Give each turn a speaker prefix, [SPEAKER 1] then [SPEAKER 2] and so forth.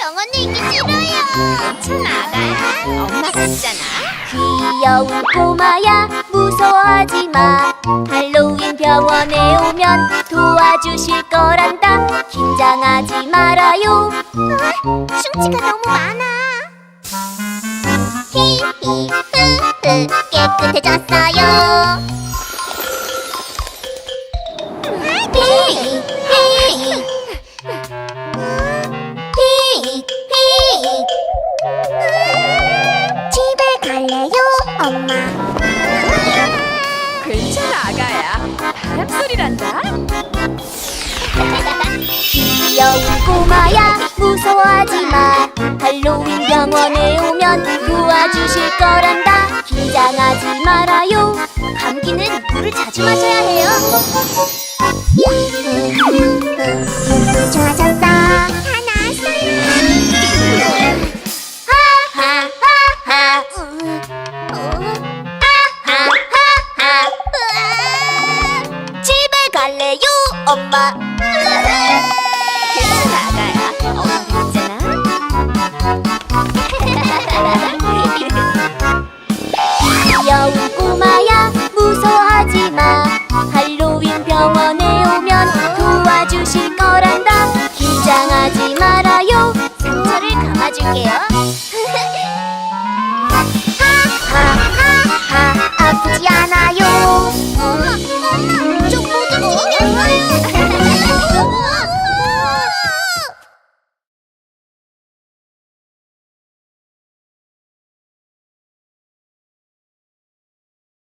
[SPEAKER 1] 병원에 있기 싫어요.
[SPEAKER 2] 괜찮아 아가야 엄마가 있잖아.
[SPEAKER 1] 귀여운 꼬마야 무서워하지 마. 할로윈 병원에 오면 도와주실 거란다. 긴장하지 말아요. 숭치가 너무 많아. 히히 흐흐 깨끗해졌어요. 히히 히히
[SPEAKER 2] 괜찮아 아가야 바람 소리란다
[SPEAKER 1] 귀여운 꼬마야, 무서워하지 마. 할로윈 병원에 오면 도와주실 거란다. 긴장하지 말아요. 감기는 물을 자주 마셔야 해요. ほんま。